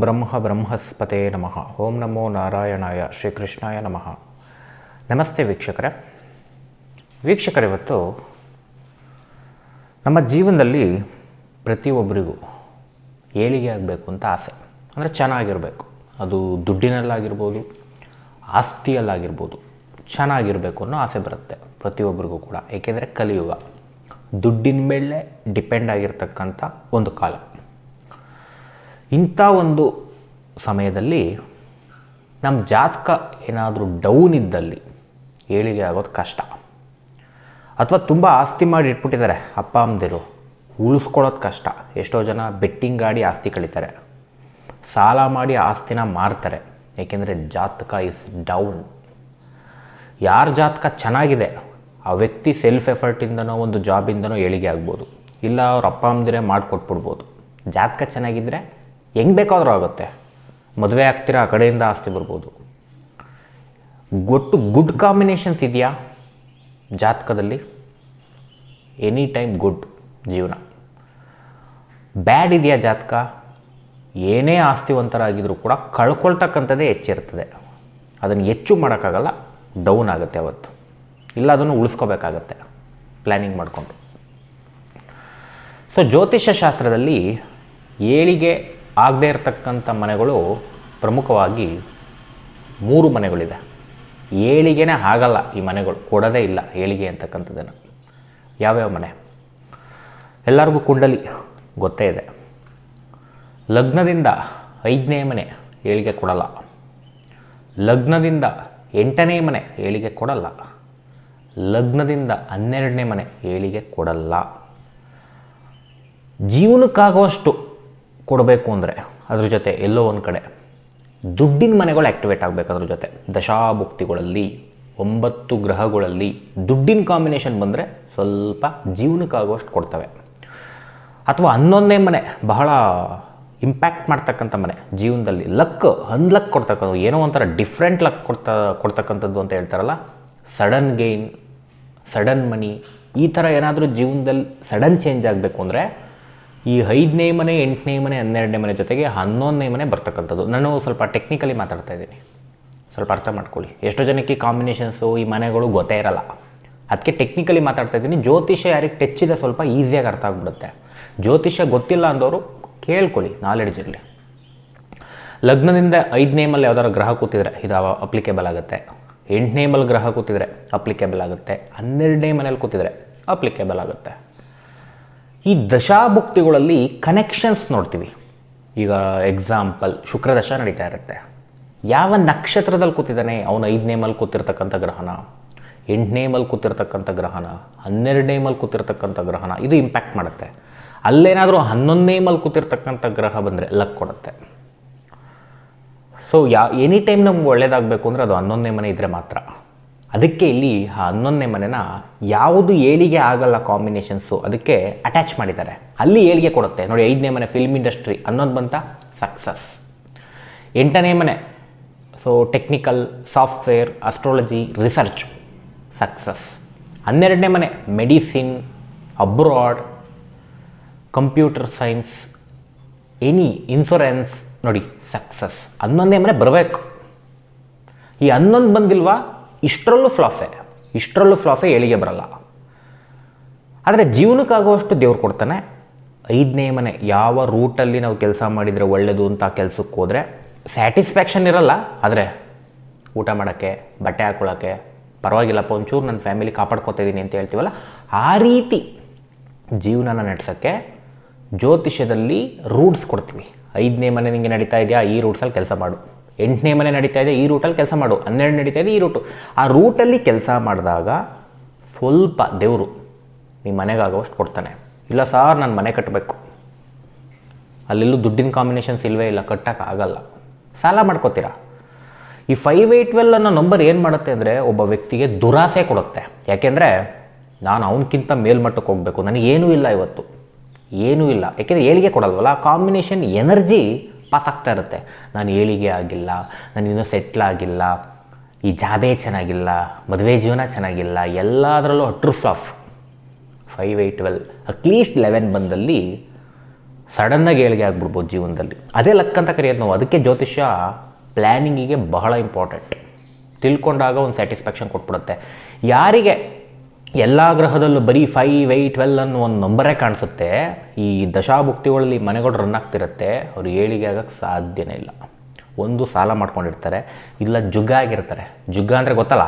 ಬ್ರಹ್ಮ ಬ್ರಹ್ಮಸ್ಪತೆ ನಮಃ. ಓಂ ನಮೋ ನಾರಾಯಣಾಯ ಶ್ರೀಕೃಷ್ಣಾಯ ನಮಃ. ನಮಸ್ತೆ ವೀಕ್ಷಕರೇ. ವೀಕ್ಷಕರ, ಇವತ್ತು ನಮ್ಮ ಜೀವನದಲ್ಲಿ ಪ್ರತಿಯೊಬ್ಬರಿಗೂ ಏಳಿಗೆ ಆಗಬೇಕು ಅಂತ ಆಸೆ. ಅಂದರೆ ಚೆನ್ನಾಗಿರಬೇಕು. ಅದು ದುಡ್ಡಿನಲ್ಲಾಗಿರ್ಬೋದು, ಆಸ್ತಿಯಲ್ಲಾಗಿರ್ಬೋದು ಚೆನ್ನಾಗಿರಬೇಕು ಅನ್ನೋ ಆಸೆ ಬರುತ್ತೆ ಪ್ರತಿಯೊಬ್ಬರಿಗೂ ಕೂಡ. ಏಕೆಂದರೆ ಕಲಿಯುಗ. ದುಡ್ಡಿನ ಮೇಲೆ ಡಿಪೆಂಡ್ ಆಗಿರ್ತಕ್ಕಂಥ ಒಂದು ಕಾಲ. ಇಂಥ ಒಂದು ಸಮಯದಲ್ಲಿ ನಮ್ಮ ಜಾತಕ ಏನಾದರೂ ಡೌನ್ ಇದ್ದಲ್ಲಿ ಏಳಿಗೆ ಆಗೋದು ಕಷ್ಟ. ಅಥವಾ ತುಂಬ ಆಸ್ತಿ ಮಾಡಿ ಇಟ್ಬಿಟ್ಟಿದ್ದಾರೆ ಅಪ್ಪ, ಅಮ್ಮದಿರು, ಉಳಿಸ್ಕೊಳ್ಳೋದು ಕಷ್ಟ. ಎಷ್ಟೋ ಜನ ಬೆಟ್ಟಿಂಗ್ ಆಡಿ ಆಸ್ತಿ ಕಳೀತಾರೆ. ಸಾಲ ಮಾಡಿ ಆಸ್ತಿನ ಮಾರ್ತಾರೆ. ಏಕೆಂದರೆ ಜಾತಕ ಇಸ್ ಡೌನ್ ಯಾರ ಜಾತಕ ಚೆನ್ನಾಗಿದೆ? ಆ ವ್ಯಕ್ತಿ ಸೆಲ್ಫ್ ಎಫರ್ಟಿಂದನೋ ಒಂದು ಜಾಬಿಂದನೋ ಏಳಿಗೆ ಆಗ್ಬೋದು. ಇಲ್ಲ ಅವ್ರ ಅಪ್ಪ, ಅಮ್ಮದಿರೇ ಮಾಡಿಕೊಟ್ಬಿಡ್ಬೋದು. ಜಾತಕ ಚೆನ್ನಾಗಿದ್ದರೆ ಹೆಂಗೆ ಬೇಕಾದರೂ ಆಗುತ್ತೆ. ಮದುವೆ ಆಗ್ತೀರಾ? ಆ ಕಡೆಯಿಂದ ಆಸ್ತಿ ಬರ್ಬೋದು. ಒಟ್ಟು ಗುಡ್ ಕಾಂಬಿನೇಷನ್ಸ್ ಇದೆಯಾ? ಜಾತಕದಲ್ಲಿ? ಎನಿ ಟೈಮ್ ಗುಡ್ ಜೀವನ. ಬ್ಯಾಡ್ ಇದೆಯಾ ಜಾತಕ? ಏನೇ ಆಸ್ತಿವಂತರಾಗಿದ್ದರೂ ಕೂಡ ಕಳ್ಕೊಳ್ತಕ್ಕಂಥದ್ದೇ ಹೆಚ್ಚಿರ್ತದೆ ಅದನ್ನು ಹೆಚ್ಚು ಮಾಡೋಕ್ಕಾಗಲ್ಲ ಡೌನ್ ಆಗುತ್ತೆ ಅವತ್ತು. ಇಲ್ಲ ಅದನ್ನು ಉಳಿಸ್ಕೋಬೇಕಾಗತ್ತೆ ಪ್ಲ್ಯಾನಿಂಗ್ ಮಾಡಿಕೊಂಡು. ಸೊ ಜ್ಯೋತಿಷ್ಯ ಶಾಸ್ತ್ರದಲ್ಲಿ ಏಳಿಗೆ ಆಗದೇ ಇರತಕ್ಕಂಥ ಮನೆಗಳು ಪ್ರಮುಖವಾಗಿ ಮೂರು ಮನೆಗಳಿದೆ. ಏಳಿಗೆನೇ ಆಗಲ್ಲ ಈ ಮನೆಗಳು, ಕೊಡೋದೇ ಇಲ್ಲ ಏಳಿಗೆ ಅಂತಕ್ಕಂಥದ್ದನ್ನು. ಯಾವ್ಯಾವ ಮನೆ? ಎಲ್ಲರಿಗೂ ಕುಂಡಲಿ ಗೊತ್ತೇ ಇದೆ. ಲಗ್ನದಿಂದ ಐದನೇ ಮನೆ ಏಳಿಗೆ ಕೊಡಲ್ಲ. ಲಗ್ನದಿಂದ ಎಂಟನೇ ಮನೆ ಏಳಿಗೆ ಕೊಡಲ್ಲ. ಲಗ್ನದಿಂದ ಹನ್ನೆರಡನೇ ಮನೆ ಏಳಿಗೆ ಕೊಡಲ್ಲ. ಜೀವನಕ್ಕಾಗುವಷ್ಟು ಕೊಡಬೇಕು ಅಂದರೆ ಅದ್ರ ಜೊತೆ ಎಲ್ಲೋ ಒಂದು ಕಡೆ ದುಡ್ಡಿನ ಮನೆಗಳು ಆ್ಯಕ್ಟಿವೇಟ್ ಆಗಬೇಕು ಅದ್ರ ಜೊತೆ. ದಶಾಭುಕ್ತಿಗಳಲ್ಲಿ, ಒಂಬತ್ತು ಗ್ರಹಗಳಲ್ಲಿ ದುಡ್ಡಿನ ಕಾಂಬಿನೇಷನ್ ಬಂದರೆ ಸ್ವಲ್ಪ ಜೀವನಕ್ಕಾಗುವಷ್ಟು ಕೊಡ್ತವೆ. ಅಥವಾ ಹನ್ನೊಂದನೇ ಮನೆ, ಬಹಳ ಇಂಪ್ಯಾಕ್ಟ್ ಮಾಡ್ತಕ್ಕಂಥ ಮನೆ, ಜೀವನದಲ್ಲಿ ಲಕ್ ಅನ್ಲಕ್ ಕೊಡ್ತಕ್ಕಂಥ ಏನೋ ಒಂಥರ ಡಿಫ್ರೆಂಟ್ ಲಕ್ ಕೊಡ್ತಾ, ಕೊಡ್ತಕ್ಕಂಥದ್ದು ಅಂತ ಹೇಳ್ತಾರಲ್ಲ ಸಡನ್ ಗೇನ್ ಸಡನ್ ಮನಿ ಈ ಥರ ಏನಾದರೂ ಜೀವನದಲ್ಲಿ ಸಡನ್ ಚೇಂಜ್ ಆಗಬೇಕು ಅಂದರೆ ಈ ಐದನೇ ಮನೆ, ಎಂಟನೇ ಮನೆ, ಹನ್ನೆರಡನೇ ಮನೆ ಜೊತೆಗೆ ಹನ್ನೊಂದನೇ ಮನೆ ಬರ್ತಕ್ಕಂಥದ್ದು. ನಾನು ಸ್ವಲ್ಪ ಟೆಕ್ನಿಕಲಿ ಮಾತಾಡ್ತಾ ಇದ್ದೀನಿ. ಸ್ವಲ್ಪ ಅರ್ಥ ಮಾಡ್ಕೊಳ್ಳಿ. ಎಷ್ಟೋ ಜನಕ್ಕೆ ಕಾಂಬಿನೇಷನ್ಸು ಈ ಮನೆಗಳು ಗೊತ್ತೇ ಇರಲ್ಲ. ಅದಕ್ಕೆ ಟೆಕ್ನಿಕಲಿ ಮಾತಾಡ್ತಾ ಇದ್ದೀನಿ. ಜ್ಯೋತಿಷ್ಯ ಯಾರಿಗೆ ಟಚ್ ಇದೆ ಸ್ವಲ್ಪ ಈಸಿಯಾಗಿ ಅರ್ಥ ಆಗ್ಬಿಡುತ್ತೆ. ಜ್ಯೋತಿಷ್ಯ ಗೊತ್ತಿಲ್ಲ ಅಂದವರು ಕೇಳ್ಕೊಳ್ಳಿ ನಾಲೆಡ್ಜ್ ಇರಲಿ. ಲಗ್ನದಿಂದ ಐದನೇ ನೇಮಲ್ಲಿ ಯಾವ್ದಾದ್ರು ಗ್ರಹ ಕೂತಿದ್ರೆ ಇದು ಅಪ್ಲಿಕೇಬಲ್ ಆಗುತ್ತೆ. ಎಂಟನೇ ನೇಮಲ್ಲಿ ಗ್ರಹ ಕೂತಿದ್ರೆ ಅಪ್ಲಿಕೇಬಲ್ ಆಗುತ್ತೆ. ಹನ್ನೆರಡನೇ ಮನೇಲಿ ಕೂತಿದ್ರೆ ಅಪ್ಲಿಕೇಬಲ್ ಆಗುತ್ತೆ. ಈ ದಶಾಭುಕ್ತಿಗಳಲ್ಲಿ ಕನೆಕ್ಷನ್ಸ್ ನೋಡ್ತೀವಿ. ಈಗ ಎಕ್ಸಾಂಪಲ್ ಶುಕ್ರದಶ ನಡೀತಾ ಇರುತ್ತೆ. ಯಾವ ನಕ್ಷತ್ರದಲ್ಲಿ ಕೂತಿದ್ದಾನೆ? ಅವನು ಐದನೇ ಮಲ್ ಕೂತಿರ್ತಕ್ಕಂಥ ಗ್ರಹಣ ಎಂಟನೇ ಮಲ್ ಕೂತಿರ್ತಕ್ಕಂಥ ಗ್ರಹಣ ಹನ್ನೆರಡನೇ ಮಲ್ ಕೂತಿರ್ತಕ್ಕಂಥ ಗ್ರಹಣ ಇದು ಇಂಪ್ಯಾಕ್ಟ್ ಮಾಡುತ್ತೆ. ಅಲ್ಲೇನಾದರೂ ಹನ್ನೊಂದನೇ ಮಲ್ ಕೂತಿರ್ತಕ್ಕಂಥ ಗ್ರಹ ಬಂದರೆ ಲಕ್ ಕೊಡುತ್ತೆ. ಸೊ ಯಾ ಎನಿ ಟೈಮ್ ನಮ್ಗೆ ಒಳ್ಳೇದಾಗಬೇಕು ಅಂದರೆ ಅದು ಹನ್ನೊಂದನೇ ಮನೆ ಇದ್ದರೆ ಮಾತ್ರ. ಅದಕ್ಕೆ ಇಲ್ಲಿ ಹನ್ನೊಂದನೇ ಮನೆನ ಯಾವುದು ಏಳಿಗೆ ಆಗಲ್ಲ ಕಾಂಬಿನೇಷನ್ಸು ಅದಕ್ಕೆ ಅಟ್ಯಾಚ್ ಮಾಡಿದ್ದಾರೆ. ಅಲ್ಲಿ ಏಳಿಗೆ ಕೊಡುತ್ತೆ. ನೋಡಿ, ಐದನೇ ಮನೆ ಫಿಲ್ಮ್ ಇಂಡಸ್ಟ್ರಿ ಅನ್ನೋದು ಬಂತ? ಸಕ್ಸಸ್ ಎಂಟನೇ ಮನೆ. So technical software astrology research success ಹನ್ನೆರಡನೇ ಮನೆ medicine abroad computer science any insurance ನೋಡಿ ಸಕ್ಸಸ್ ಹನ್ನೊಂದನೇ ಮನೆ ಬರಬೇಕು. ಈ ಹನ್ನೊಂದು ಬಂದಿಲ್ವಾ? ಇಷ್ಟರಲ್ಲೂ ಫ್ಲಾಫೆ ಇಷ್ಟರಲ್ಲೂ ಫ್ಲಾಫೆ ಏಳಿಗೆ ಬರಲ್ಲ. ಆದರೆ ಜೀವನಕ್ಕಾಗುವಷ್ಟು ದೇವ್ರು ಕೊಡ್ತಾನೆ. ಐದನೇ ಮನೆ, ಯಾವ ರೂಟಲ್ಲಿ ನಾವು ಕೆಲಸ ಮಾಡಿದರೆ ಒಳ್ಳೆಯದು ಅಂತ ಕೆಲಸಕ್ಕೆ ಹೋದರೆ ಸ್ಯಾಟಿಸ್ಫ್ಯಾಕ್ಷನ್ ಇರಲ್ಲ. ಆದರೆ ಊಟ ಮಾಡೋಕ್ಕೆ, ಬಟ್ಟೆ ಹಾಕ್ಕೊಳ್ಳೋಕ್ಕೆ ಪರವಾಗಿಲ್ಲಪ್ಪ, ಒಂಚೂರು ನನ್ನ ಫ್ಯಾಮಿಲಿ ಕಾಪಾಡ್ಕೊತಾ ಇದ್ದೀನಿ ಅಂತ ಹೇಳ್ತೀವಲ್ಲ, ಆ ರೀತಿ ಜೀವನನ ನಡೆಸೋಕ್ಕೆ ಜ್ಯೋತಿಷ್ಯದಲ್ಲಿ ರೂಟ್ಸ್ ಕೊಡ್ತೀವಿ. ಐದನೇ ಮನೆ ನಿಮಗೆ ನಡೀತಾ ಇದೆಯಾ? ಈ ರೂಟ್ಸಲ್ಲಿ ಕೆಲಸ ಮಾಡು. ಎಂಟನೇ ಮನೆ ನಡೀತಾ ಇದೆ, ಈ ರೂಟಲ್ಲಿ ಕೆಲಸ ಮಾಡು. ಹನ್ನೆರಡು ನಡೀತಾ ಇದೆ, ಈ ರೂಟು ಆ ರೂಟಲ್ಲಿ ಕೆಲಸ ಮಾಡಿದಾಗ ಸ್ವಲ್ಪ ದೇವರು ನಿಮ್ಮ ಮನೆಗಾಗುವಷ್ಟು ಕೊಡ್ತಾನೆ. ಇಲ್ಲ ಸಾರ್, ನಾನು ಮನೆ ಕಟ್ಟಬೇಕು ಅಲ್ಲೆಲ್ಲೂ ದುಡ್ಡಿನ ಕಾಂಬಿನೇಷನ್ಸ್ ಇಲ್ಲವೇ ಇಲ್ಲ ಕಟ್ಟಕ್ಕೆ ಆಗಲ್ಲ. ಸಾಲ ಮಾಡ್ಕೋತೀರಾ? ಈ ಫೈವ್ ಏಯ್ಟ್ ಟ್ವೆಲ್ ಅನ್ನೋ ನಂಬರ್ ಏನು ಮಾಡುತ್ತೆ ಅಂದರೆ ಒಬ್ಬ ವ್ಯಕ್ತಿಗೆ ದುರಾಸೆ ಕೊಡುತ್ತೆ. ಯಾಕೆಂದರೆ ನಾನು ಅವನಕ್ಕಿಂತ ಮೇಲ್ಮಟ್ಟಕ್ಕೆ ಹೋಗಬೇಕು. ನನಗೇನೂ ಇಲ್ಲ ಇವತ್ತು. ಏನೂ ಇಲ್ಲ. ಯಾಕೆಂದರೆ ಏಳಿಗೆ ಕೊಡಲ್ವಲ್ಲ? ಕಾಂಬಿನೇಷನ್ ಎನರ್ಜಿ ಪಾಸ್ ಆಗ್ತಾ ಇರುತ್ತೆ. ನಾನು ಏಳಿಗೆ ಆಗಿಲ್ಲ, ನಾನು ಇನ್ನೂ ಸೆಟ್ಲ್ ಆಗಿಲ್ಲ, ಈ ಜಾಬೇ ಚೆನ್ನಾಗಿಲ್ಲ, ಮದುವೆ ಜೀವನ ಚೆನ್ನಾಗಿಲ್ಲ, ಎಲ್ಲದರಲ್ಲೂ ಅಟ್ರು flop five eight twelve at least eleven ಬಂದಲ್ಲಿ ಸಡನ್ನಾಗಿ ಏಳಿಗೆ ಆಗ್ಬಿಡ್ಬೋದು ಜೀವನದಲ್ಲಿ. ಅದೇ ಲಕ್ ಅಂತ ಕರೆಯೋದು ನಾವು. ಅದಕ್ಕೆ ಜ್ಯೋತಿಷ್ಯ ಪ್ಲ್ಯಾನಿಂಗಿಗೆ ಬಹಳ ಇಂಪಾರ್ಟೆಂಟ್ ತಿಳ್ಕೊಂಡಾಗ ಒಂದು ಸ್ಯಾಟಿಸ್ಫ್ಯಾಕ್ಷನ್ ಕೊಟ್ಬಿಡುತ್ತೆ. ಯಾರಿಗೆ ಎಲ್ಲ ಗ್ರಹದಲ್ಲೂ ಬರೀ ಫೈವ್ ವೈ ಟ್ವೆಲ್ ಅನ್ನೋ ಒಂದು ನಂಬರೇ ಕಾಣಿಸುತ್ತೆ. ಈ ದಶಾಭುಕ್ತಿಗಳಲ್ಲಿ ಮನೆಗಳು ರನ್ ಆಗ್ತಿರುತ್ತೆ. ಅವ್ರು ಏಳಿಗೆ ಆಗೋಕ್ಕೆ ಸಾಧ್ಯನೇ ಇಲ್ಲ. ಒಂದು ಸಾಲ ಮಾಡ್ಕೊಂಡಿರ್ತಾರೆ. ಇಲ್ಲ ಜುಗ್ಗ ಆಗಿರ್ತಾರೆ. ಜುಗ್ಗ ಅಂದರೆ ಗೊತ್ತಲ್ಲ?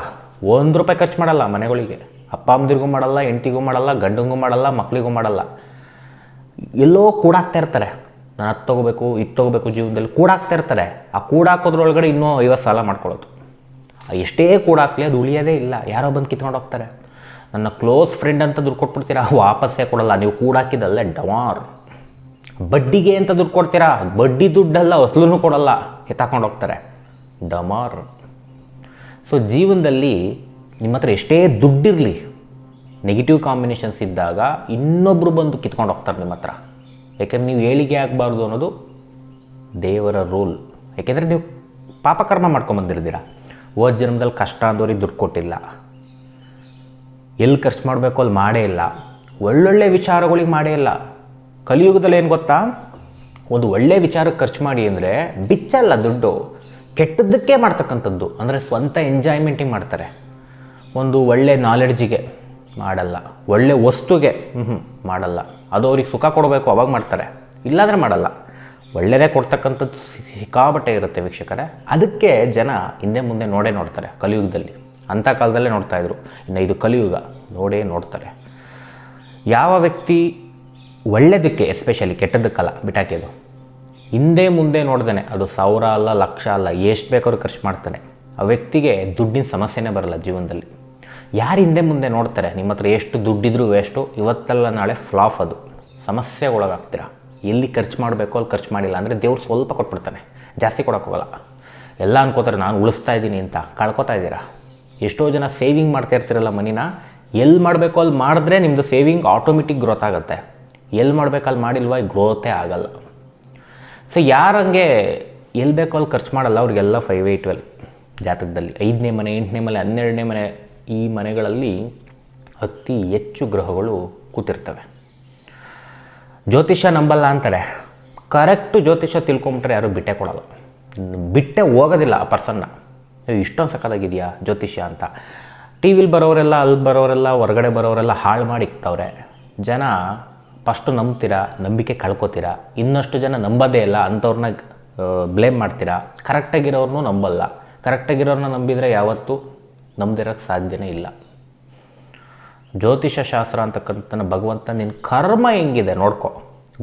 ಒಂದು ರೂಪಾಯಿ ಖರ್ಚು ಮಾಡಲ್ಲ ಮನೆಗಳಿಗೆ. ಅಪ್ಪ ಅಮ್ಮದಿರಿಗೂ ಮಾಡಲ್ಲ, ಹೆಂಡ್ತಿಗೂ ಮಾಡಲ್ಲ, ಗಂಡಂಗೂ ಮಾಡಲ್ಲ ಮಕ್ಕಳಿಗೂ ಮಾಡಲ್ಲ. ಎಲ್ಲೋ ಕೂಡಾಕ್ತಾ ಇರ್ತಾರೆ. ನಾನು ಅದು ತೊಗೋಬೇಕು, ಇದು ತೊಗೋಬೇಕು ಜೀವನದಲ್ಲಿ ಕೂಡಾಕ್ತಾ ಇರ್ತಾರೆ. ಆ ಕೂಡಾಕೋದ್ರೊಳಗಡೆ ಇನ್ನೂ ಐವತ್ತು ಸಾಲ ಮಾಡ್ಕೊಳ್ಳೋದು. ಎಷ್ಟೇ ಕೂಡಾಕ್ಲಿ ಅದು ಉಳಿಯೋದೇ ಇಲ್ಲ. ಯಾರೋ ಬಂದು ಕಿತ್ಕೊಂಡು ಹೋಗ್ತಾರೆ. ನನ್ನ ಕ್ಲೋಸ್ ಫ್ರೆಂಡ್ ಅಂತ ದುಡ್ಡು ಕೊಟ್ಬಿಡ್ತೀರಾ? ವಾಪಸ್ಸೇ ಕೊಡಲ್ಲ. ನೀವು ಕೂಡಾಕಿದ್ದಲ್ಲೇ ಡವಾರ್. ಬಡ್ಡಿಗೆ ಅಂತ ದುಡ್ಡು ಕೊಡ್ತೀರಾ? ಬಡ್ಡಿ ದುಡ್ಡಲ್ಲ ಹೊಸಲೂ ಕೊಡಲ್ಲ. ಎತ್ತಾಕೊಂಡು ಹೋಗ್ತಾರೆ. ಡಮಾರ್. ಸೊ ಜೀವನದಲ್ಲಿ ನಿಮ್ಮ ಹತ್ರ ಎಷ್ಟೇ ದುಡ್ಡಿರಲಿ ನೆಗೆಟಿವ್ ಕಾಂಬಿನೇಷನ್ಸ್ ಇದ್ದಾಗ ಇನ್ನೊಬ್ಬರು ಬಂದು ಕಿತ್ಕೊಂಡು ಹೋಗ್ತಾರೆ ನಿಮ್ಮ ಹತ್ರ. ಯಾಕೆಂದ್ರೆ ನೀವು ಏಳಿಗೆ ಆಗಬಾರ್ದು ಅನ್ನೋದು ದೇವರ ರೂಲ್ ಯಾಕೆಂದರೆ ನೀವು ಪಾಪಕರ್ಮ ಮಾಡ್ಕೊಂಬಂದಿರ್ತೀರ ಹೋದ ಜನ್ಮದಲ್ಲಿ ಕಷ್ಟ ಅಂದವ್ರಿಗೆ ದುಡ್ಡು ಕೊಟ್ಟಿಲ್ಲ. ಎಲ್ಲಿ ಖರ್ಚು ಮಾಡಬೇಕು ಅಲ್ಲಿ ಮಾಡೇ ಇಲ್ಲ. ಒಳ್ಳೊಳ್ಳೆ ವಿಚಾರಗಳಿಗೆ ಮಾಡೇ ಇಲ್ಲ. ಕಲಿಯುಗದಲ್ಲಿ ಏನು ಗೊತ್ತಾ? ಒಂದು ಒಳ್ಳೆ ವಿಚಾರಕ್ಕೆ ಖರ್ಚು ಮಾಡಿ ಅಂದರೆ ಬಿಚ್ಚಲ್ಲ ದುಡ್ಡು. ಕೆಟ್ಟದ್ದಕ್ಕೆ ಮಾಡ್ತಕ್ಕಂಥದ್ದು. ಅಂದರೆ ಸ್ವಂತ ಎಂಜಾಯ್ಮೆಂಟಿಗೆ ಮಾಡ್ತಾರೆ. ಒಂದು ಒಳ್ಳೆ ನಾಲೆಡ್ಜಿಗೆ ಮಾಡಲ್ಲ. ಒಳ್ಳೆ ವಸ್ತುಗೆ ಹ್ಞೂ ಮಾಡಲ್ಲ. ಅದು ಅವ್ರಿಗೆ ಸುಖ ಕೊಡಬೇಕು, ಅವಾಗ ಮಾಡ್ತಾರೆ. ಇಲ್ಲಾಂದರೆ ಮಾಡಲ್ಲ. ಒಳ್ಳೆಯದೇ ಕೊಡ್ತಕ್ಕಂಥದ್ದು ಸಿಕ್ಕಾಬಟ್ಟೆ ಇರುತ್ತೆ ವೀಕ್ಷಕರೇ. ಅದಕ್ಕೆ ಜನ ಹಿಂದೆ ಮುಂದೆ ನೋಡೇ ನೋಡ್ತಾರೆ ಕಲಿಯುಗದಲ್ಲಿ. ಅಂಥ ಕಾಲದಲ್ಲೇ ನೋಡ್ತಾ ಇದ್ರು. ಇನ್ನು ಇದು ಕಲಿಯುಗ, ನೋಡೇ ನೋಡ್ತಾರೆ. ಯಾವ ವ್ಯಕ್ತಿ ಒಳ್ಳೆಯದಕ್ಕೆ ಎಸ್ಪೆಷಲಿ ಕೆಟ್ಟದಕ್ಕಲ್ಲ ಬಿಟಾಕಿದು ಹಿಂದೆ ಮುಂದೆ ನೋಡ್ದೇನೆ, ಅದು ಸಾವಿರ ಅಲ್ಲ, ಲಕ್ಷ ಅಲ್ಲ, ಎಷ್ಟು ಬೇಕಾದ್ರೂ ಖರ್ಚು ಮಾಡ್ತಾನೆ. ಆ ವ್ಯಕ್ತಿಗೆ ದುಡ್ಡಿನ ಸಮಸ್ಯೆನೇ ಬರಲ್ಲ ಜೀವನದಲ್ಲಿ. ಯಾರು ಹಿಂದೆ ಮುಂದೆ ನೋಡ್ತಾರೆ, ನಿಮ್ಮ ಹತ್ರ ಎಷ್ಟು ದುಡ್ಡಿದ್ರೂ ವೇಸ್ಟು ಇವತ್ತಲ್ಲ ನಾಳೆ ಫ್ಲಾಫ್ ಅದು. ಸಮಸ್ಯೆ ಒಳಗಾಗ್ತೀರ? ಎಲ್ಲಿ ಖರ್ಚು ಮಾಡಬೇಕು ಅಲ್ಲಿ ಖರ್ಚು ಮಾಡಿಲ್ಲ ಅಂದರೆ ದೇವ್ರು ಸ್ವಲ್ಪ ಕೊಟ್ಬಿಡ್ತಾನೆ. ಜಾಸ್ತಿ ಕೊಡೋಕ್ಕೋಗಲ್ಲ. ಎಲ್ಲ ಅನ್ಕೋತಾರೆ, ನಾನು ಉಳಿಸ್ತಾ ಇದ್ದೀನಿ ಅಂತ. ಕಳ್ಕೊತಾ ಇದ್ದೀರಾ? ಎಷ್ಟೋ ಜನ ಸೇವಿಂಗ್ ಮಾಡ್ತಾ ಇರ್ತಿರಲ್ಲ ಮನಿನ ಎಲ್ಲಿ ಮಾಡಬೇಕು ಅಲ್ಲಿ ಮಾಡಿದ್ರೆ ನಿಮ್ಮದು ಸೇವಿಂಗ್ ಆಟೋಮೆಟಿಕ್ ಗ್ರೋತ್ ಆಗುತ್ತೆ. ಎಲ್ಲಿ ಮಾಡಬೇಕು ಅಲ್ಲಿ ಮಾಡಿಲ್ವ ಗ್ರೋತೇ ಆಗಲ್ಲ. ಸೊ ಯಾರು ಹಂಗೆ ಎಲ್ಲಿ ಬೇಕೋ ಅಲ್ಲಿ ಖರ್ಚು ಮಾಡಲ್ಲ ಅವ್ರಿಗೆಲ್ಲ ಫೈವ್ ಏಯ್ಟ್ ಟ್ವೆಲ್ ಜಾತಕದಲ್ಲಿ. ಐದನೇ ಮನೆ, ಎಂಟನೇ ಮನೆ, ಹನ್ನೆರಡನೇ ಮನೆ ಈ ಮನೆಗಳಲ್ಲಿ ಅತಿ ಹೆಚ್ಚು ಗ್ರಹಗಳು ಕೂತಿರ್ತವೆ. ಜ್ಯೋತಿಷ್ಯ ನಂಬಲ್ಲ ಅಂತಾರೆ. ಕರೆಕ್ಟು ಜ್ಯೋತಿಷ್ಯ ತಿಳ್ಕೊಂಬಿಟ್ರೆ ಯಾರೂ ಬಿಟ್ಟೆ ಕೊಡಲ್ಲ. ಬಿಟ್ಟೆ ಹೋಗೋದಿಲ್ಲ ಆ ಪರ್ಸನ್ನ ಇಷ್ಟೊಂದು ಸಕಲಾಗಿದೆಯಾ ಜ್ಯೋತಿಷ್ಯ ಅಂತ. ಟಿ ವಿಲಿ ಬರೋರೆಲ್ಲ ಅಲ್ಲಿ ಬರೋರೆಲ್ಲ, ಹೊರಗಡೆ ಬರೋರೆಲ್ಲ ಹಾಳು ಮಾಡಿ ಇಕ್ತವ್ರೆ. ಜನ ಫಸ್ಟು ನಂಬ್ತೀರಾ, ನಂಬಿಕೆ ಕಳ್ಕೊತೀರಾ? ಇನ್ನಷ್ಟು ಜನ ನಂಬೋದೇ ಇಲ್ಲ ಅಂಥವ್ರನ್ನ ಬ್ಲೇಮ್ ಮಾಡ್ತೀರಾ? ಕರೆಕ್ಟಾಗಿರೋರ್ನೂ ನಂಬಲ್ಲ. ಕರೆಕ್ಟಾಗಿರೋರನ್ನ ನಂಬಿದರೆ ಯಾವತ್ತೂ ನಂಬದಿರೋಕ್ಕೆ ಸಾಧ್ಯನೇ ಇಲ್ಲ. ಜ್ಯೋತಿಷ ಶಾಸ್ತ್ರ ಅಂತಕ್ಕಂಥ ಭಗವಂತ ನಿನ್ನ ಕರ್ಮ ಹೆಂಗಿದೆ ನೋಡ್ಕೊ.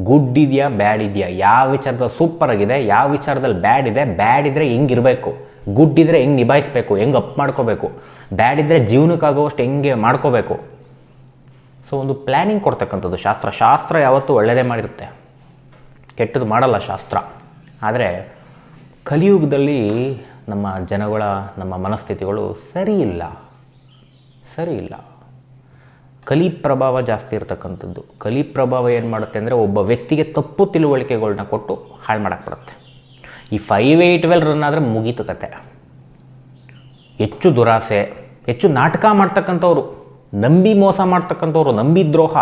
ಗುಡ್ ಇದೆಯಾ ಬ್ಯಾಡ್ ಇದೆಯಾ? ಯಾವ ವಿಚಾರದಲ್ಲಿ ಸೂಪರ್ ಆಗಿದೆ, ಯಾವ ವಿಚಾರದಲ್ಲಿ ಬ್ಯಾಡ್ ಇದೆ ಬ್ಯಾಡ್ ಇದ್ದರೆ ಹೆಂಗಿರಬೇಕು ಗುಡ್ ಇದ್ದರೆ ಹೆಂಗೆ ನಿಭಾಯಿಸ್ಬೇಕು, ಹೆಂಗೆ ಅಪ್ ಮಾಡ್ಕೋಬೇಕು? ಬ್ಯಾಡ್ ಇದ್ದರೆ ಜೀವನಕ್ಕಾಗುವಷ್ಟು ಹೆಂಗೆ ಮಾಡ್ಕೋಬೇಕು? ಸೊ ಒಂದು ಪ್ಲ್ಯಾನಿಂಗ್ ಕೊಡ್ತಕ್ಕಂಥದ್ದು ಶಾಸ್ತ್ರ. ಶಾಸ್ತ್ರ ಯಾವತ್ತೂ ಒಳ್ಳೆಯದೇ ಮಾಡಿರುತ್ತೆ. ಕೆಟ್ಟದ್ದು ಮಾಡಲ್ಲ ಶಾಸ್ತ್ರ. ಆದರೆ, ಕಲಿಯುಗದಲ್ಲಿ ನಮ್ಮ ಜನಗಳ, ನಮ್ಮ ಮನಸ್ಥಿತಿಗಳು ಸರಿ ಇಲ್ಲ. ಸರಿ ಇಲ್ಲ. ಕಲಿ ಪ್ರಭಾವ ಜಾಸ್ತಿ ಇರತಕ್ಕಂಥದ್ದು. ಕಲಿ ಪ್ರಭಾವ ಏನು ಮಾಡುತ್ತೆ ಅಂದರೆ ಒಬ್ಬ ವ್ಯಕ್ತಿಗೆ ತಪ್ಪು ತಿಳುವಳಿಕೆಗಳನ್ನ ಕೊಟ್ಟು ಹಾಳು ಮಾಡೋಕ್ಕೆ ಬರುತ್ತೆ. ಈ ಫೈವ್ ಏಯ್ಟ್ ವೆಲ್ ರನ್ ಆದರೆ ಮುಗೀತು ಕತೆ. ಹೆಚ್ಚು ದುರಾಸೆ, ಹೆಚ್ಚು ನಾಟಕ ಮಾಡ್ತಕ್ಕಂಥವ್ರು, ನಂಬಿ ಮೋಸ ಮಾಡ್ತಕ್ಕಂಥವ್ರು, ನಂಬಿ ದ್ರೋಹ,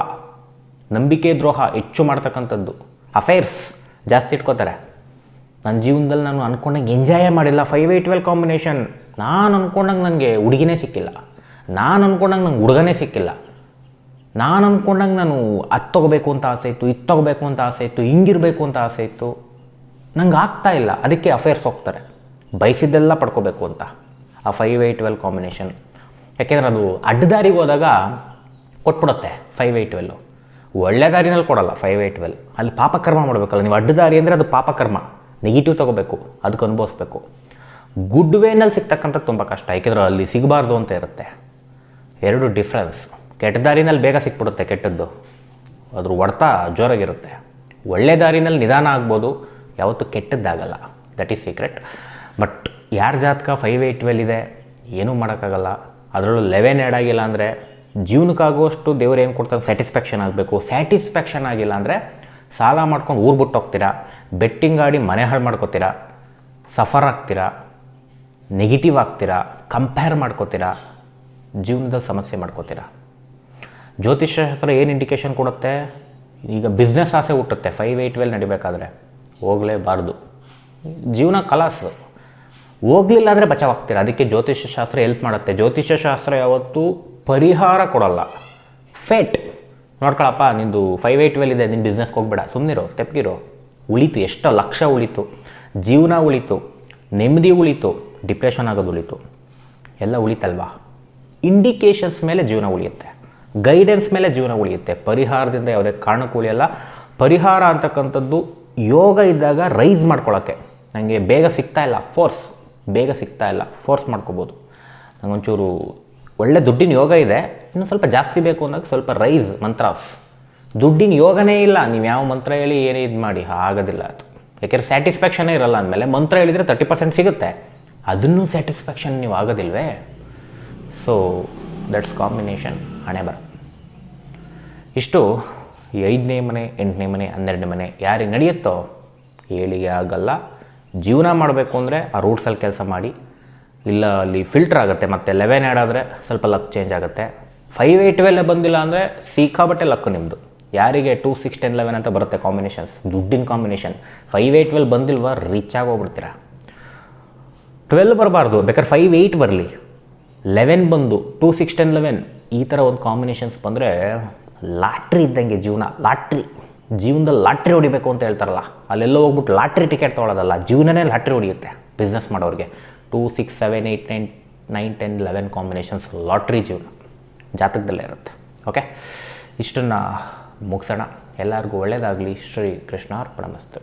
ನಂಬಿಕೆ ದ್ರೋಹ ಹೆಚ್ಚು ಮಾಡ್ತಕ್ಕಂಥದ್ದು. ಅಫೇರ್ಸ್ ಜಾಸ್ತಿ ಇಟ್ಕೋತಾರೆ. ನನ್ನ ಜೀವನದಲ್ಲಿ ನಾನು ಅಂದ್ಕೊಂಡಂಗೆ ಎಂಜಾಯೇ ಮಾಡಿಲ್ಲ ಫೈವ್ ಏಯ್ಟ್ ಟ್ವೆಲ್ ಕಾಂಬಿನೇಷನ್ ನಾನು ಅಂದ್ಕೊಂಡಂಗೆ ನನಗೆ ಹುಡುಗಿನೇ ಸಿಕ್ಕಿಲ್ಲ. ನಾನು ಅಂದ್ಕೊಂಡಂಗೆ ನಂಗೆ ಹುಡುಗನೇ ಸಿಕ್ಕಿಲ್ಲ. ನಾನು ಅಂದ್ಕೊಂಡಂಗೆ ನಾನು ಅದು ತೊಗೋಬೇಕು ಅಂತ ಆಸೆ ಇತ್ತು, ಇದು ತೊಗೋಬೇಕು ಅಂತ ಆಸೆ ಇತ್ತು, ಹಿಂಗಿರಬೇಕು ಅಂತ ಆಸೆ ಇತ್ತು. ನಂಗೆ ಆಗ್ತಾ ಇಲ್ಲ. ಅದಕ್ಕೆ ಅಫೇರ್ಸ್ ಹೋಗ್ತಾರೆ. ಬಯಸಿದ್ದೆಲ್ಲ ಪಡ್ಕೋಬೇಕು ಅಂತ. ಆ ಫೈವ್ ಏಯ್ಟ್ ಟ್ವೆಲ್ ಕಾಂಬಿನೇಷನ್ ಯಾಕೆಂದರೆ ಅದು ಅಡ್ಡ ದಾರಿಗೆ ಹೋದಾಗ ಕೊಟ್ಬಿಡುತ್ತೆ ಫೈವ್ ಏಯ್ಟ್ ಟ್ವೆಲ್ಲು ಒಳ್ಳೆ ದಾರಿನಲ್ಲಿ ಕೊಡಲ್ಲ ಫೈವ್ ಏಯ್ಟ್ ಟ್ವೆಲ್ ಅಲ್ಲಿ ಪಾಪಕರ್ಮ ಮಾಡಬೇಕಲ್ಲ. ನೀವು ಅಡ್ಡ ದಾರಿ ಅಂದರೆ ಅದು ಪಾಪಕರ್ಮ ನೆಗೆಟಿವ್ ತೊಗೋಬೇಕು. ಅದಕ್ಕೆ ಅನುಭವಿಸ್ಬೇಕು. ಗುಡ್ ವೇನಲ್ಲಿ ಸಿಗ್ತಕ್ಕಂಥ ತುಂಬ ಕಷ್ಟ. ಯಾಕೆಂದ್ರೆ ಅಲ್ಲಿ ಸಿಗಬಾರ್ದು ಅಂತ ಇರುತ್ತೆ. ಎರಡು ಡಿಫ್ರೆನ್ಸ್ ಕೆಟ್ಟ ದಾರಿನಲ್ಲಿ ಬೇಗ ಸಿಕ್ಬಿಡುತ್ತೆ ಕೆಟ್ಟದ್ದು. ಅದ್ರ ಒಡ್ತಾ ಜೋರಾಗಿರುತ್ತೆ. ಒಳ್ಳೆ ದಾರಿನಲ್ಲಿ ನಿಧಾನ ಆಗ್ಬೋದು. ಯಾವತ್ತೂ ಕೆಟ್ಟದ್ದಾಗಲ್ಲ. ದಟ್ ಈಸ್ ಸೀಕ್ರೆಟ್ ಬಟ್ ಯಾರ ಜಾತಕ ಫೈವ್ ಏಯ್ಟ್ ಟ್ವೆಲ್ ಇದೆ? ಏನೂ ಮಾಡೋಕ್ಕಾಗಲ್ಲ. ಅದರಲ್ಲೂ ಲೆವೆನ್ ಆ್ಯಡ್ ಆಗಿಲ್ಲ ಅಂದರೆ ಜೀವನಕ್ಕಾಗುವಷ್ಟು ದೇವ್ರು ಏನು ಕೊಡ್ತಾನೆ? ಸ್ಯಾಟಿಸ್ಫ್ಯಾಕ್ಷನ್ ಆಗಬೇಕು. ಸ್ಯಾಟಿಸ್ಫ್ಯಾಕ್ಷನ್ ಆಗಿಲ್ಲ ಅಂದರೆ ಸಾಲ ಮಾಡ್ಕೊಂಡು ಊರು ಬಿಟ್ಟು ಹೋಗ್ತೀರಾ? ಬೆಟ್ಟಿಂಗ್ ಆಡಿ ಮನೆ ಹಾಳು ಮಾಡ್ಕೋತೀರಾ? ಸಫರ್ ಆಗ್ತೀರಾ? ನೆಗೆಟಿವ್ ಆಗ್ತೀರಾ? ಕಂಪೇರ್ ಮಾಡ್ಕೋತೀರಾ? ಜೀವನದ ಸಮಸ್ಯೆ ಮಾಡ್ಕೋತೀರಾ? ಜ್ಯೋತಿಷ್ಯಶಾಸ್ತ್ರ ಏನು ಇಂಡಿಕೇಶನ್ ಕೊಡುತ್ತೆ? ಈಗ ಬಿಸ್ನೆಸ್ ಆಸೆ ಹುಟ್ಟುತ್ತೆ. ಫೈವ್ ಏಯ್ಟ್ ವೆಲ್ ನಡಿಬೇಕಾದ್ರೆ. ಹೋಗಲೇಬಾರ್ದು. ಜೀವನ ಕಲಾಸು. ಹೋಗಲಿಲ್ಲ ಅಂದರೆ ಬಚಾವಾಗ್ತೀರ? ಅದಕ್ಕೆ ಜ್ಯೋತಿಷ್ಯ ಶಾಸ್ತ್ರ ಹೆಲ್ಪ್ ಮಾಡುತ್ತೆ. ಜ್ಯೋತಿಷ್ಯ ಶಾಸ್ತ್ರ ಯಾವತ್ತೂ ಪರಿಹಾರ ಕೊಡಲ್ಲ. ಫೇಟ್ ನೋಡ್ಕೊಳಪ್ಪ, ನಿಂದು ಫೈವ್ ಏಯ್ಟ್ ವೆಲ್ ಇದೆ ನಿನ್ನ ಬಿಸ್ನೆಸ್ಗೆ ಹೋಗ್ಬೇಡ. ಸುಮ್ಮನಿರೋ ತೆಪ್ಪಿರೋ ಉಳಿತು, ಎಷ್ಟೋ ಲಕ್ಷ ಉಳಿತು. ಜೀವನ ಉಳಿತು, ನೆಮ್ಮದಿ ಉಳಿತು ಡಿಪ್ರೆಷನ್ ಆಗೋದು ಉಳಿತು. ಎಲ್ಲ ಉಳಿತಲ್ವಾ? ಇಂಡಿಕೇಶನ್ಸ್ ಮೇಲೆ ಜೀವನ ಉಳಿಯುತ್ತೆ. ಗೈಡೆನ್ಸ್ ಮೇಲೆ ಜೀವನ ಉಳಿಯುತ್ತೆ. ಪರಿಹಾರದಿಂದ ಯಾವುದೇ ಕಾರಣಕ್ಕೂ ಉಳಿಯಲ್ಲ. ಪರಿಹಾರ ಅಂತಕ್ಕಂಥದ್ದು ಯೋಗ ಇದ್ದಾಗ ರೈಸ್ ಮಾಡ್ಕೊಳ್ಳೋಕ್ಕೆ ನನಗೆ ಬೇಗ ಸಿಗ್ತಾ ಇಲ್ಲ ಫೋರ್ಸ್ ಬೇಗ ಸಿಗ್ತಾ ಇಲ್ಲ ಫೋರ್ಸ್ ಮಾಡ್ಕೋಬೋದು. ನನಗೊಂಚೂರು ಒಳ್ಳೆ ದುಡ್ಡಿನ ಯೋಗ ಇದೆ, ಇನ್ನೂ ಸ್ವಲ್ಪ ಜಾಸ್ತಿ ಬೇಕು ಅಂದಾಗ ಸ್ವಲ್ಪ ರೈಸ್ ಮಂತ್ರಾಸ್ ದುಡ್ಡಿನ ಯೋಗನೇ ಇಲ್ಲ, ನೀವು ಯಾವ ಮಂತ್ರ ಹೇಳಿ ಏನೇ ಇದು ಮಾಡಿ ಆಗೋದಿಲ್ಲ ಅದು. ಯಾಕೆಂದರೆ ಸ್ಯಾಟಿಸ್ಫ್ಯಾಕ್ಷನೇ ಇರಲ್ಲ ಅಂದಮೇಲೆ ಮಂತ್ರ ಹೇಳಿದರೆ ತರ್ಟಿ ಪರ್ಸೆಂಟ್ ಸಿಗುತ್ತೆ. ಅದನ್ನೂ ಸ್ಯಾಟಿಸ್ಫ್ಯಾಕ್ಷನ್ ನೀವು ಆಗೋದಿಲ್ವೇ? ಸೊ ದಟ್ಸ್ ಕಾಂಬಿನೇಷನ್ ಹಣೆ ಬರ. ಇಷ್ಟು. ಈ ಐದನೇ ಮನೆ, ಎಂಟನೇ ಮನೆ, ಹನ್ನೆರಡನೇ ಮನೆ ಯಾರಿಗೆ ನಡೆಯುತ್ತೋ ಹೇಳಿಗೆ ಆಗಲ್ಲ. ಜೀವನ ಮಾಡಬೇಕು ಅಂದರೆ ಆ ರೂಟ್ಸಲ್ಲಿ ಕೆಲಸ ಮಾಡಿ. ಇಲ್ಲ, ಅಲ್ಲಿ ಫಿಲ್ಟರ್ ಆಗುತ್ತೆ, ಮತ್ತು ಲೆವೆನ್ ಆ್ಯಡ್ ಆದರೆ ಸ್ವಲ್ಪ ಲಕ್ ಚೇಂಜ್ ಆಗುತ್ತೆ. ಫೈವ್ ಏಯ್ಟ್ ವೆಲ್ ಬಂದಿಲ್ಲ ಅಂದರೆ ಸಿಕ್ಕಾಬಟ್ಟೆ ಲಕ್ಕು ನಿಮ್ಮದು ಯಾರಿಗೆ ಟೂ ಸಿಕ್ಸ್ ಟೆನ್ ಲೆವೆನ್ ಅಂತ ಬರುತ್ತೆ ಕಾಂಬಿನೇಷನ್ಸ್ ದುಡ್ಡಿನ ಕಾಂಬಿನೇಷನ್ ಫೈವ್ ಏಯ್ಟ್ ಟ್ವೆಲ್ ಬಂದಿಲ್ವಾ ರೀಚ್ ಆಗೋಗ್ಬಿಡ್ತೀರಾ. ಟ್ವೆಲ್ ಬರಬಾರ್ದು, ಬೇಕಾದ್ರೆ ಫೈವ್ ಏಯ್ಟ್ ಬರಲಿ. ಲೆವೆನ್ ಬಂದು ಟೂ ಸಿಕ್ಸ್ ಟೆನ್ ಲೆವೆನ್ ಈ ಥರ ಒಂದು ಕಾಂಬಿನೇಷನ್ಸ್ ಬಂದರೆ ಲಾಟ್ರಿ ಇದ್ದಂಗೆ ಜೀವನ, ಲಾಟ್ರಿ, ಜೀವನದಲ್ಲಿ ಲಾಟ್ರಿ ಹೊಡಿಬೇಕು ಅಂತ ಹೇಳ್ತಾರಲ್ಲ, ಅಲ್ಲೆಲ್ಲೋ ಹೋಗ್ಬಿಟ್ಟು ಲಾಟ್ರಿ ಟಿಕೆಟ್ ತೊಗೊಳೋದಲ್ಲ, ಜೀವನನೇ ಲಾಟ್ರಿ ಹೊಡಿಯುತ್ತೆ ಬಿಸ್ನೆಸ್ ಮಾಡೋರಿಗೆ. Two six seven eight nine nine ten eleven combinations lottery ಜೀವನ ಜಾತಕದಲ್ಲೇ ಇರುತ್ತೆ. ಓಕೆ ಇಷ್ಟನ್ನು ಮುಗಿಸೋಣ. ಎಲ್ಲರಿಗೂ ಒಳ್ಳೆಯದಾಗಲಿ ಶ್ರೀ ಕೃಷ್ಣಾರ್ಪಣಮಸ್ತು.